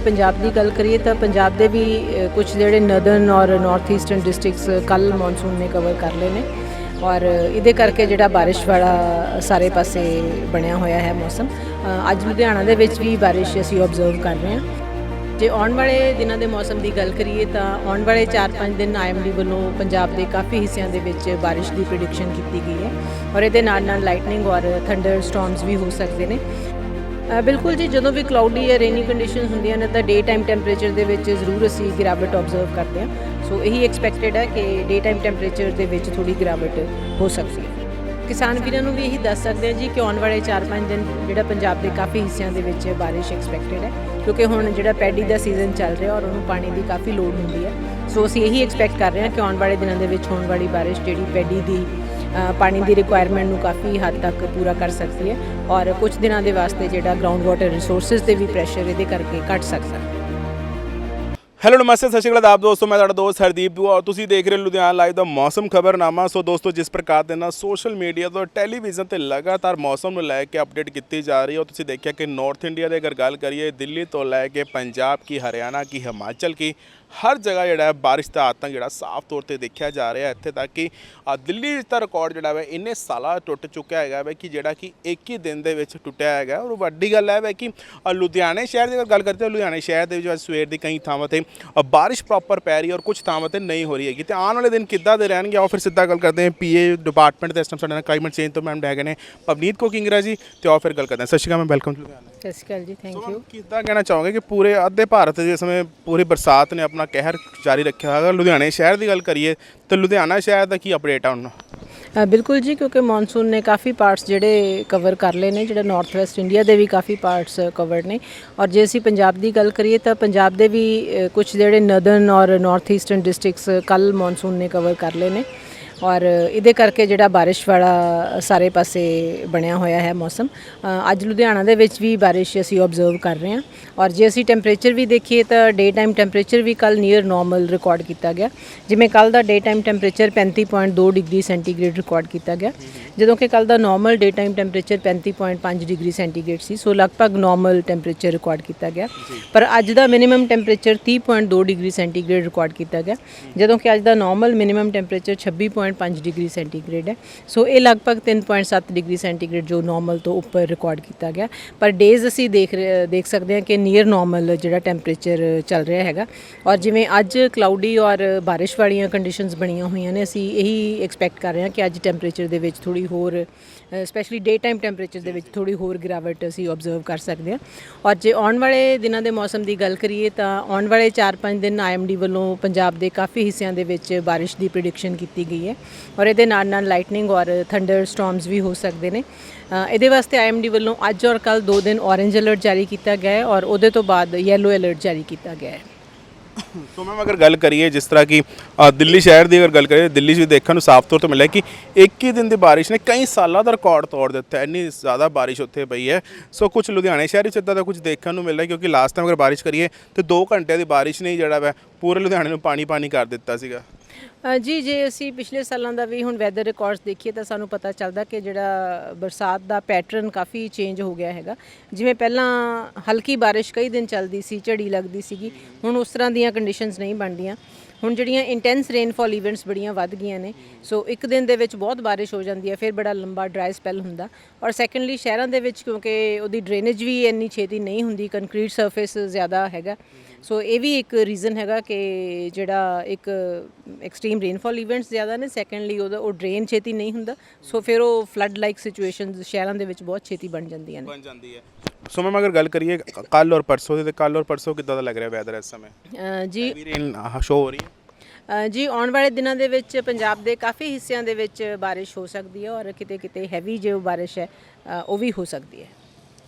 ਪੰਜਾਬ ਦੀ ਗੱਲ ਕਰੀਏ ਤਾਂ ਪੰਜਾਬ ਦੇ ਵੀ ਕੁਝ ਜਿਹੜੇ ਨਦਰਨ ਔਰ ਨਾਰਥ ਈਸਟਰਨ ਡਿਸਟ੍ਰਿਕਟਸ ਕੱਲ ਮੌਨਸੂਨ ਨੇ ਕਵਰ ਕਰ ਲਏ ਨੇ। ਔਰ ਇਹਦੇ ਕਰਕੇ ਜਿਹੜਾ ਬਾਰਿਸ਼ ਵਾਲਾ ਸਾਰੇ ਪਾਸੇ ਬਣਿਆ ਹੋਇਆ ਹੈ ਮੌਸਮ। ਅੱਜ ਲੁਧਿਆਣਾ ਦੇ ਵਿੱਚ ਵੀ ਬਾਰਿਸ਼ ਅਸੀਂ ਆਬਜ਼ਰਵ ਕਰ ਰਹੇ ਹਾਂ। ਜੇ ਆਉਣ ਵਾਲੇ ਦਿਨਾਂ ਦੇ ਮੌਸਮ ਦੀ ਗੱਲ ਕਰੀਏ ਤਾਂ ਆਉਣ ਵਾਲੇ 4-5 ਦਿਨ ਆਈਐਮਡੀ ਵੱਲੋਂ ਪੰਜਾਬ ਦੇ ਕਾਫੀ ਹਿੱਸਿਆਂ ਦੇ ਵਿੱਚ ਬਾਰਿਸ਼ ਦੀ ਪ੍ਰੈਡਿਕਸ਼ਨ ਕੀਤੀ ਗਈ ਹੈ। ਔਰ ਇਹਦੇ ਨਾਲ ਨਾਲ ਲਾਈਟਨਿੰਗ ਔਰ ਥੰਡਰ ਸਟਾਰਮਸ ਵੀ ਹੋ ਸਕਦੇ ਨੇ। ਬਿਲਕੁਲ ਜੀ, ਜਦੋਂ ਵੀ ਕਲਾਉਡੀ ਜਾਂ ਰੇਨੀ ਕੰਡੀਸ਼ਨ ਹੁੰਦੀਆਂ ਨੇ ਤਾਂ ਡੇ ਟਾਈਮ ਟੈਂਪਰੇਚਰ ਦੇ ਵਿੱਚ ਜ਼ਰੂਰ ਅਸੀਂ ਗਿਰਾਵਟ ਆਬਜ਼ਰਵ ਕਰਦੇ ਹਾਂ। ਸੋ ਇਹੀ ਐਕਸਪੈਕਟਡ ਹੈ ਕਿ ਡੇ ਟਾਈਮ ਟੈਂਪਰੇਚਰ ਦੇ ਵਿੱਚ ਥੋੜੀ ਗਿਰਾਵਟ ਹੋ ਸਕਦੀ ਹੈ। ਕਿਸਾਨ ਵੀਰਾਂ ਨੂੰ ਵੀ ਇਹੀ ਦੱਸ ਸਕਦੇ ਹਾਂ ਜੀ ਕਿ ਆਉਣ ਵਾਲੇ 4-5 ਦਿਨ ਜਿਹੜਾ ਪੰਜਾਬ ਦੇ ਕਾਫੀ ਹਿੱਸਿਆਂ ਦੇ ਵਿੱਚ ਬਾਰਿਸ਼ ਐਕਸਪੈਕਟਡ ਹੈ, ਕਿਉਂਕਿ ਹੁਣ ਜਿਹੜਾ ਪੈਡੀ ਦਾ ਸੀਜ਼ਨ ਚੱਲ ਰਿਹਾ ਔਰ ਉਹਨੂੰ ਪਾਣੀ ਦੀ ਕਾਫੀ ਲੋੜ ਹੁੰਦੀ ਹੈ। ਸੋ ਅਸੀਂ ਇਹੀ ਐਕਸਪੈਕਟ ਕਰ ਰਹੇ ਹਾਂ ਕਿ ਆਉਣ ਵਾਲੇ ਦਿਨਾਂ ਦੇ ਵਿੱਚ ਹੋਣ ਵਾਲੀ ਬਾਰਿਸ਼ ਜਿਹੜੀ ਪੈਡੀ ਦੀ ਪਾਣੀ ਦੀ ਰਿਕੁਆਇਰਮੈਂਟ ਨੂੰ ਕਾਫੀ ਹੱਦ ਤੱਕ ਪੂਰਾ ਕਰ ਸਕਦੀ ਹੈ ਔਰ ਕੁਝ ਦਿਨਾਂ ਦੇ ਵਾਸਤੇ ਜਿਹੜਾ ਗਰਾਊਂਡ ਵਾਟਰ ਰਿਸੋਰਸਸ ਤੇ ਵੀ ਪ੍ਰੈਸ਼ਰ ਇਹਦੇ ਕਰਕੇ ਘਟ ਸਕਦਾ ਹੈ। ਹੈਲੋ ਨਮਸਤੇ, ਸਤਿ ਸ਼੍ਰੀ ਅਕਾਲ ਆਪ ਦੋਸਤੋ, ਮੈਂ ਤੁਹਾਡਾ ਦੋਸਤ ਹਰਦੀਪ ਦੂਆ ਔਰ ਤੁਸੀਂ ਦੇਖ ਰਹੇ ਹੋ ਲੁਧਿਆਣਾ ਲਾਈਵ ਦਾ ਮੌਸਮ ਖਬਰਨਾਮਾ। ਸੋ ਦੋਸਤੋ, ਜਿਸ ਪ੍ਰਕਾਰ ਦੇ ਨਾਲ ਸੋਸ਼ਲ ਮੀਡੀਆ ਤੋਂ ਟੈਲੀਵਿਜ਼ਨ ਤੇ ਲਗਾਤਾਰ ਮੌਸਮ ਨੂੰ ਲੈ ਕੇ ਅਪਡੇਟ ਕੀਤੀ ਜਾ ਰਹੀ ਹੈ ਔਰ ਤੁਸੀਂ ਦੇਖਿਆ ਕਿ ਨਾਰਥ ਇੰਡੀਆ ਦੇ ਅਗਰ ਗੱਲ ਕਰੀਏ, ਦਿੱਲੀ ਤੋਂ ਲੈ ਕੇ ਪੰਜਾਬ ਕੀ, ਹਰਿਆਣਾ ਕੀ, ਹਿਮਾਚਲ ਕੀ ਹਰ ਜਗ੍ਹਾ ਜਿਹੜਾ ਹੈ ਬਾਰਿਸ਼ ਦਾ ਆਤੰਕ ਜਿਹੜਾ ਸਾਫ਼ ਤੌਰ ਤੇ ਦੇਖਿਆ ਜਾ ਰਿਹਾ ਹੈ ਇੱਥੇ ਤੱਕ ਕਿ ਦਿੱਲੀ ਦਾ ਰਿਕਾਰਡ ਜਿਹੜਾ ਹੈ ਇੰਨੇ ਸਾਲਾਂ ਟੁੱਟ ਚੁੱਕਿਆ ਹੈਗਾ ਹੈ ਕਿ ਜਿਹੜਾ ਕਿ ਇੱਕ ਹੀ ਦਿਨ ਦੇ ਵਿੱਚ ਟੁੱਟਿਆ ਹੈਗਾ। ਔਰ ਵੱਡੀ ਗੱਲ ਹੈ ਕਿ ਲੁਧਿਆਣੇ ਸ਼ਹਿਰ ਦੀ ਗੱਲ ਕਰਦੇ ਹਾਂ ਲੁਧਿਆਣੇ ਸ਼ਹਿਰ ਦੇ ਵਿੱਚ ਅੱਜ ਸਵੇਰ ਦੀ ਕਈ ਥਾਵਾਂ ਤੇ ਬਾਰਿਸ਼ ਪ੍ਰੋਪਰ ਪੈ ਰਹੀ ਔਰ ਕੁਝ ਥਾਵਾਂ ਤੇ ਨਹੀਂ ਹੋ ਰਹੀ ਹੈਗੀ। ਤੇ ਆਉਣ ਵਾਲੇ ਦਿਨ ਕਿੱਦਾਂ ਦੇ ਰਹਿਣਗੇ? ਆਓ ਫਿਰ ਸਿੱਧਾ ਗੱਲ ਕਰਦੇ ਹਾਂ। ਪੀਏ ਡਿਪਾਰਟਮੈਂਟ ਦੇ ਇਸ ਟਾਈਮ ਸਾਡੇ ਨਾਲ ਕਲਾਈਮੇਟ ਚੇਂਜ ਤੋਂ ਮੈਮ ਹੈਗੇ ਨੇ। ਪਵਨੀਤ ਕੋ ਕਿੰਗਰਾ ਜੀ ਤੇ ਆਓ ਫਿਰ ਗੱਲ ਕਰਦੇ ਹਾਂ। ਸਤਿ ਸ਼੍ਰੀ ਅਕਾਲ ਮੈਂ ਵੈਲਕਮ ਟੂ ਲੁਧਿਆਣਾ। ਸਤਿ ਸ਼੍ਰੀ ਅਕਾਲ ਜੀ ਥੈਂਕ ਯੂ ਕਿੱਦਾਂ ਕਹਿਣਾ ਚਾਹੋਗੇ ਕਿ ਪੂਰੇ ਅੱਧੇ ਭਾਰਤ ਦੇ ਸਮੇਂ ਪੂਰੀ ਬਰਸਾਤ ਨੇ ਆਪਣਾ ਕਹਿਰ ਜਾਰੀ ਰੱਖਿਆ ਹੈਗਾ ਲੁਧਿਆਣੇ ਸ਼ਹਿਰ ਦੀ ਗੱਲ ਕਰੀਏ ਤਾਂ ਲੁਧਿਆਣਾ ਸ਼ਹਿਰ ਦਾ ਕੀ ਅਪਡੇਟ ਆ ਹੁਣ? ਬਿਲਕੁਲ ਜੀ, ਕਿਉਂਕਿ ਮੌਨਸੂਨ ਨੇ ਕਾਫੀ ਪਾਰਟਸ ਜਿਹੜੇ ਕਵਰ ਕਰ ਲਏ ਨੇ, ਜਿਹੜਾ ਨਾਰਥ ਵੈਸਟ ਇੰਡੀਆ ਦੇ ਵੀ ਕਾਫੀ ਪਾਰਟਸ ਕਵਰ ਨੇ। ਔਰ ਜੇ ਅਸੀਂ ਪੰਜਾਬ ਦੀ ਗੱਲ ਕਰੀਏ ਤਾਂ ਪੰਜਾਬ ਦੇ ਵੀ ਕੁਝ ਜਿਹੜੇ ਨਰਦਰਨ ਔਰ ਨਾਰਥ ਈਸਟਰਨ ਡਿਸਟ੍ਰਿਕਟਸ ਕੱਲ ਮੌਨਸੂਨ ਨੇ ਕਵਰ ਕਰ ਲਏ ਨੇ। ਔਰ ਇਹਦੇ ਕਰਕੇ ਜਿਹੜਾ ਬਾਰਿਸ਼ ਵਾਲਾ ਸਾਰੇ ਪਾਸੇ ਬਣਿਆ ਹੋਇਆ ਹੈ ਮੌਸਮ ਅੱਜ ਲੁਧਿਆਣਾ ਦੇ ਵਿੱਚ ਵੀ ਬਾਰਿਸ਼ ਅਸੀਂ ਆਬਜ਼ਰਵ ਕਰ ਰਹੇ ਹਾਂ। ਔਰ ਜੇ ਅਸੀਂ ਟੈਂਪਰੇਚਰ ਵੀ ਦੇਖੀਏ ਤਾਂ ਡੇ ਟਾਈਮ ਟੈਂਪਰੇਚਰ ਵੀ ਕੱਲ ਨੀਅਰ ਨਾਰਮਲ ਰਿਕਾਰਡ ਕੀਤਾ ਗਿਆ। ਜਿਵੇਂ ਕੱਲ ਦਾ day time temperature 35.2 degree centigrade record ਕੀਤਾ ਗਿਆ। ਜਦੋਂ ਕਿ ਕੱਲ ਦਾ normal day time temperature 35.5 degree centigrade C so ਲਗਭਗ ਨਾਰਮਲ ਟੈਂਪਰੇਚਰ ਰਿਕਾਰਡ ਕੀਤਾ ਗਿਆ। ਪਰ ਅੱਜ ਦਾ minimum temperature 30.2 degree centigrade record ਕੀਤਾ ਗਿਆ। ਜਦੋਂ ਕਿ ਅੱਜ ਦਾ normal minimum temperature 26.5 degree centigrade ਹੈ। ਸੋ ਇਹ ਲਗਭਗ 3.7 ਡਿਗਰੀ ਸੈਂਟੀਗ੍ਰੇਡ ਜੋ ਨਾਰਮਲ ਤੋਂ ਉੱਪਰ ਰਿਕਾਰਡ ਕੀਤਾ ਗਿਆ। ਪਰ ਡੇਜ਼ ਅਸੀਂ ਦੇਖ ਰਹੇ- ਦੇਖ ਸਕਦੇ ਹਾਂ ਕਿ ਨੀਅਰ ਨਾਰਮਲ ਜਿਹੜਾ ਟੈਂਪਰੇਚਰ ਚੱਲ ਰਿਹਾ ਹੈਗਾ। ਔਰ ਜਿਵੇਂ ਅੱਜ ਕਲਾਉਡੀ ਔਰ ਬਾਰਿਸ਼ ਵਾਲੀਆਂ ਕੰਡੀਸ਼ਨਸ ਬਣੀਆਂ ਹੋਈਆਂ ਨੇ, ਅਸੀਂ ਇਹੀ ਐਕਸਪੈਕਟ ਕਰ ਰਹੇ ਹਾਂ ਕਿ ਅੱਜ ਟੈਂਪਰੇਚਰ ਦੇ ਵਿੱਚ ਥੋੜੀ ਹੋਰ ਸਪੈਸ਼ਲੀ ਡੇ ਟਾਈਮ ਟੈਂਪਰੇਚਰ ਦੇ ਵਿੱਚ ਥੋੜੀ ਹੋਰ ਗਿਰਾਵਟ ਅਸੀਂ ਆਬਜ਼ਰਵ ਕਰ ਸਕਦੇ ਹਾਂ। ਔਰ ਜੇ ਆਉਣ ਵਾਲੇ ਦਿਨਾਂ ਦੇ ਮੌਸਮ ਦੀ ਗੱਲ ਕਰੀਏ ਤਾਂ ਆਉਣ ਵਾਲੇ 4-5 ਦਿਨ ਆਈਐਮਡੀ ਵੱਲੋਂ ਪੰਜਾਬ ਦੇ ਕਾਫੀ ਹਿੱਸਿਆਂ ਦੇ ਵਿੱਚ ਬਾਰਿਸ਼ ਦੀ ਪ੍ਰੈਡਿਕਸ਼ਨ ਕੀਤੀ ਗਈ ਹੈ। ਔਰ ਇਹਦੇ ਨਾਲ ਨਾਲ ਲਾਈਟਨਿੰਗ ਔਰ ਥੰਡਰ ਸਟਾਰਮਸ ਵੀ ਹੋ ਸਕਦੇ ਨੇ। ਇਹਦੇ ਵਾਸਤੇ ਆਈਐਮਡੀ ਵੱਲੋਂ ਅੱਜ ਔਰ ਕੱਲ ਦੋ ਦਿਨ ਔਰੇਂਜ ਅਲਰਟ ਜਾਰੀ ਕੀਤਾ ਗਿਆ ਹੈ ਔਰ ਉਹਦੇ ਤੋਂ ਬਾਅਦ ਯੈਲੋ ਅਲਰਟ ਜਾਰੀ ਕੀਤਾ ਗਿਆ ਹੈ। ਸੋ ਮੈਮ ਅਗਰ ਗੱਲ ਕਰੀਏ ਜਿਸ ਤਰ੍ਹਾਂ ਕਿ ਦਿੱਲੀ ਸ਼ਹਿਰ ਦੀ ਅਗਰ ਗੱਲ ਕਰੀਏ, ਦਿੱਲੀ 'ਚ ਦੇਖਣ ਨੂੰ ਸਾਫ਼ ਤੌਰ ਤੇ ਮਿਲਿਆ ਕਿ ਇੱਕ ਹੀ ਦਿਨ ਦੀ ਬਾਰਿਸ਼ ਨੇ ਕਈ ਸਾਲਾਂ ਦਾ ਰਿਕਾਰਡ ਤੋੜ ਦਿੱਤਾ ਇੰਨੀ ਜ਼ਿਆਦਾ ਬਾਰਿਸ਼ ਉੱਥੇ ਪਈ ਹੈ। ਸੋ ਕੁਝ ਲੁਧਿਆਣੇ ਸ਼ਹਿਰ ਵਿੱਚ ਇਦਾਂ ਦਾ ਕੁਝ ਦੇਖਣ ਨੂੰ ਮਿਲਿਆ ਕਿਉਂਕਿ ਲਾਸਟ ਟਾਈਮ ਅਗਰ ਬਾਰਿਸ਼ ਕਰੀਏ ਤੇ 2 ਘੰਟੇ ਦੀ ਬਾਰਿਸ਼ ਨੇ ਜਿਹੜਾ ਵਾ, ਪੂਰੇ ਲੁਧਿਆਣੇ ਨੂੰ ਪਾਣੀ ਪਾਣੀ ਕਰ ਦਿੱਤਾ ਸੀਗਾ। ਜੀ, ਜੇ ਅਸੀਂ ਪਿਛਲੇ ਸਾਲਾਂ ਦਾ ਵੀ ਹੁਣ ਵੈਦਰ ਰਿਕਾਰਡਸ ਦੇਖੀਏ ਤਾਂ ਸਾਨੂੰ ਪਤਾ ਚੱਲਦਾ ਕਿ ਜਿਹੜਾ ਬਰਸਾਤ ਦਾ ਪੈਟਰਨ ਕਾਫੀ ਚੇਂਜ ਹੋ ਗਿਆ ਹੈਗਾ। ਜਿਵੇਂ ਪਹਿਲਾਂ ਹਲਕੀ ਬਾਰਿਸ਼ ਕਈ ਦਿਨ ਚੱਲਦੀ ਸੀ, ਝੜੀ ਲੱਗਦੀ ਸੀਗੀ, ਹੁਣ ਉਸ ਤਰ੍ਹਾਂ ਦੀਆਂ ਕੰਡੀਸ਼ਨਸ ਨਹੀਂ ਬਣਦੀਆਂ। ਹੁਣ ਜਿਹੜੀਆਂ ਇੰਟੈਂਸ ਰੇਨਫਾਲ ਇਵੈਂਟਸ ਬੜੀਆਂ ਵੱਧ ਗਈਆਂ ਨੇ ਸੋ ਇੱਕ ਦਿਨ ਦੇ ਵਿੱਚ ਬਹੁਤ ਬਾਰਿਸ਼ ਹੋ ਜਾਂਦੀ ਹੈ, ਫਿਰ ਬੜਾ ਲੰਬਾ ਡਰਾਈ ਸਪੈਲ ਹੁੰਦਾ। ਔਰ ਸੈਕੰਡਲੀ ਸ਼ਹਿਰਾਂ ਦੇ ਵਿੱਚ ਕਿਉਂਕਿ ਉਹਦੀ ਡਰੇਨੇਜ ਵੀ ਇੰਨੀ ਛੇਤੀ ਨਹੀਂ ਹੁੰਦੀ ਕੰਕਰੀਟ ਸਰਫੇਸ ਜ਼ਿਆਦਾ ਹੈਗਾ। ਸੋ ਇਹ ਵੀ ਇੱਕ ਰੀਜ਼ਨ ਹੈਗਾ ਕਿ ਜਿਹੜਾ ਇੱਕ ਐਕਸਟ੍ਰੀਮ ਰੇਨਫਾਲ ਇਵੈਂਟਸ ਜ਼ਿਆਦਾ ਨੇ ਸੈਕੰਡਲੀ ਉਹਦਾ ਉਹ ਡਰੇਨ ਛੇਤੀ ਨਹੀਂ ਹੁੰਦਾ। ਸੋ ਫਿਰ ਉਹ ਫਲੱਡ ਲਾਈਕ ਸਿਚੁਏਸ਼ਨਸ ਸ਼ਹਿਰਾਂ ਦੇ ਵਿੱਚ ਬਹੁਤ ਛੇਤੀ ਬਣ ਜਾਂਦੀਆਂ ਨੇ। ਬਣ ਜਾਂਦੀ ਹੈ। ਸੋ ਮੈਮ ਅਗਰ ਗੱਲ ਕਰੀਏ ਕੱਲ ਔਰ ਪਰਸੋਂ ਦੀ ਤੇ ਕੱਲ ਔਰ ਪਰਸੋਂ ਕਿੱਦਾਂ ਦਾ ਲੱਗ ਰਿਹਾ ਵੈਦਰ ਇਸ ਸਮੇਂ? ਜੀ ਰੇਨ ਸ਼ੋ ਹੋ ਰਹੀ ਹੈ। ਜੀ ਆਉਣ ਵਾਲੇ ਦਿਨਾਂ ਦੇ ਵਿੱਚ ਪੰਜਾਬ ਦੇ ਕਾਫੀ ਹਿੱਸਿਆਂ ਦੇ ਵਿੱਚ ਬਾਰਿਸ਼ ਹੋ ਸਕਦੀ ਹੈ ਔਰ ਕਿਤੇ ਕਿਤੇ ਹੈਵੀ ਜੋ ਬਾਰਿਸ਼ ਹੈ ਉਹ ਵੀ ਹੋ ਸਕਦੀ ਹੈ।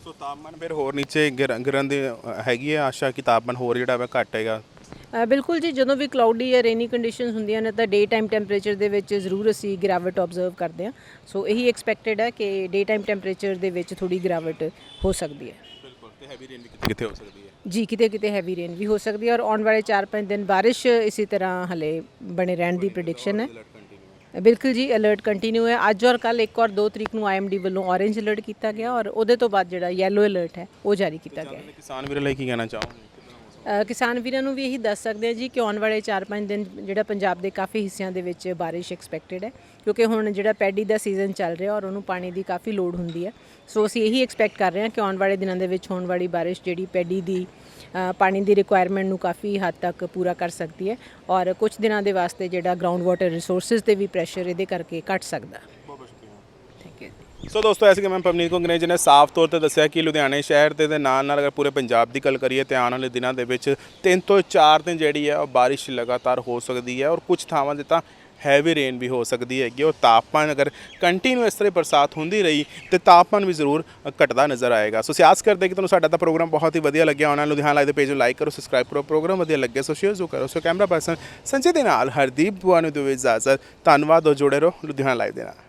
ਸੋ ਤਾਪਮਾਨ ਫਿਰ ਹੋਰ ਨੀਚੇ ਗਿਰ- ਗਿਰਨ ਦੀ ਅ, ਹੈਗੀ ਹੈ ਆਸ਼ਾ ਕਿ ਤਾਪਮਾਨ ਹੋਰ ਜਿਹੜਾ ਵਾ ਘਟੇਗਾ ਅ, ਬਿਲਕੁਲ ਜੀ ਜਦੋਂ ਵੀ ਕਲਾਉਡੀ ਜਾਂ ਰੇਨੀ ਕੰਡੀਸ਼ਨਸ ਹੁੰਦੀਆਂ ਨੇ ਤਾਂ ਡੇ ਟਾਈਮ ਟੈਂਪਰੇਚਰ ਦੇ ਵਿੱਚ ਜ਼ਰੂਰ ਅਸੀਂ ਗਿਰਾਵਟ ਆਬਜ਼ਰਵ ਕਰਦੇ ਹਾਂ। ਸੋ ਇਹੀ ਐਕਸਪੈਕਟਡ ਹੈ ਕਿ ਡੇ ਟਾਈਮ ਟੈਂਪਰੇਚਰ ਦੇ ਵਿੱਚ ਥੋੜੀ ਗਿਰਾਵਟ ਹੋ ਸਕਦੀ ਹੈ। ਬਿਲਕੁਲ ਤੇ ਹੈਵੀ ਰੇਨ ਵੀ ਕਿਤੇ ਹੋ ਸਕਦੀ ਹੈ। ਜੀ ਕਿਤੇ ਕਿਤੇ ਹੈਵੀ ਰੇਨ ਵੀ ਹੋ ਸਕਦੀ ਹੈ ਔਰ ਆਉਣ ਵਾਲੇ 4-5 ਦਿਨ ਬਾਰਿਸ਼ ਇਸੇ ਤਰ੍ਹਾਂ ਹਲੇ ਬਣੇ ਰਹਿਣ ਦੀ ਪ੍ਰੈਡਿਕਸ਼ਨ ਹੈ। ਬਿਲਕੁਲ ਜੀ ਅਲਰਟ ਕੰਟੀਨਿਊ ਹੈ। ਅੱਜ ਔਰ ਕੱਲ ਇੱਕ ਔਰ 2 ਤਰੀਕ ਨੂੰ ਆਈਐਮਡੀ ਵੱਲੋਂ ਔਰੇਂਜ ਅਲਰਟ ਕੀਤਾ ਗਿਆ ਔਰ ਉਹਦੇ ਤੋਂ ਬਾਅਦ ਜਿਹੜਾ ਯੈਲੋ ਅਲਰਟ ਹੈ, ਉਹ ਜਾਰੀ ਕੀਤਾ ਗਿਆ ਕਿਸਾਨ ਵੀਰ ਲਈ ਕੀ ਕਹਿਣਾ ਚਾਹੋਗੇ? ਕਿਸਾਨ ਵੀਰਾਂ ਨੂੰ ਵੀ ਇਹੀ ਦੱਸ ਸਕਦੇ ਆ ਜੀ ਕਿ ਆਉਣ ਵਾਲੇ 4-5 ਦਿਨ ਜਿਹੜਾ ਪੰਜਾਬ ਦੇ ਕਾਫੀ ਹਿੱਸਿਆਂ ਦੇ ਵਿੱਚ ਬਾਰਿਸ਼ ਐਕਸਪੈਕਟਡ ਹੈ, ਕਿਉਂਕਿ ਹੁਣ ਜਿਹੜਾ ਪੈਡੀ ਦਾ ਸੀਜ਼ਨ ਚੱਲ ਰਿਹਾ ਔਰ ਉਹਨੂੰ ਪਾਣੀ ਦੀ ਕਾਫੀ ਲੋੜ ਹੁੰਦੀ ਹੈ। ਸੋ ਅਸੀਂ ਇਹੀ ਐਕਸਪੈਕਟ ਕਰ ਰਹੇ ਹਾਂ ਕਿ ਆਉਣ ਵਾਲੇ ਦਿਨਾਂ ਦੇ ਵਿੱਚ ਹੋਣ ਵਾਲੀ ਬਾਰਿਸ਼ ਜਿਹੜੀ ਪੈਡੀ ਦੀ ਪਾਣੀ ਦੀ ਰਿਕੁਆਇਰਮੈਂਟ ਨੂੰ ਕਾਫੀ ਹੱਦ ਤੱਕ ਪੂਰਾ ਕਰ ਸਕਦੀ ਹੈ ਔਰ ਕੁਝ ਦਿਨਾਂ ਦੇ ਵਾਸਤੇ ਜਿਹੜਾ ਗਰਾਊਂਡ ਵਾਟਰ ਰਿਸੋਰਸਸ ਤੇ ਵੀ ਪ੍ਰੈਸ਼ਰ ਇਹਦੇ ਕਰਕੇ ਘਟ ਸਕਦਾ। ਸੋ ਦੋਸਤੋ, ਐਸੇ ਕਿ ਮੈਂ ਪਵਨੀਤ ਕੰਗਰੇਜ ਨੇ ਸਾਫ਼ ਤੌਰ ਤੇ ਦੱਸਿਆ ਕਿ ਲੁਧਿਆਣੇ ਸ਼ਹਿਰ ਦੇ ਦੇ ਨਾਲ ਨਾਲ ਅਗਰ ਪੂਰੇ ਪੰਜਾਬ ਦੀ ਗੱਲ ਕਰੀਏ, ਤੇ ਆਉਣ ਵਾਲੇ ਦਿਨਾਂ ਦੇ ਵਿੱਚ ਤਿੰਨ ਤੋਂ ਚਾਰ ਦਿਨ ਜਿਹੜੀ ਹੈ, ਉਹ ਬਾਰਿਸ਼ ਲਗਾਤਾਰ ਹੋ ਸਕਦੀ ਹੈ ਔਰ ਕੁਝ ਥਾਵਾਂ ਤੇ ਤਾਂ ਹੈਵੀ ਰੇਨ ਵੀ ਹੋ ਸਕਦੀ ਹੈਗੀ ਔਰ ਤਾਪਮਾਨ ਅਗਰ ਕੰਟੀਨਿਊ ਇਸ ਤਰ੍ਹਾਂ ਬਰਸਾਤ ਹੁੰਦੀ ਰਹੀ, ਤੇ ਤਾਪਮਾਨ ਵੀ ਜ਼ਰੂਰ ਘਟਦਾ ਨਜ਼ਰ ਆਏਗਾ। ਸੋ ਸਿਆਸ ਕਰਦੇ ਕਿ ਤੁਹਾਨੂੰ ਸਾਡਾ ਤਾਂ ਪ੍ਰੋਗਰਾਮ ਬਹੁਤ ਹੀ ਵਧੀਆ ਲੱਗਿਆ ਹੋਣਾ। ਲੁਧਿਆਣਾ ਲਾਈਵ ਦੇ ਪੇਜ ਨੂੰ ਲਾਈਕ ਕਰੋ ਸਬਸਕ੍ਰਾਈਬ ਕਰੋ, ਪ੍ਰੋਗਰਾਮ ਵਧੀਆ ਲੱਗੇ ਸੋ ਸ਼ੇਅਰ ਜ਼ਰੂਰ ਕਰੋ। ਸੋ ਕੈਮਰਾ ਪਰਸਨ ਸੰਜੇ ਦੇ ਨਾਲ ਹਰਦੀਪ ਬੁਆ ਨੂੰ ਦਿਓ ਇਜਾਜ਼ਤ ਧੰਨਵਾਦ ਔਰ ਜੁੜੇ ਰਹੋ ਲੁਧਿਆਣਾ ਲਾਈਵ ਦੇ ਨਾਲ।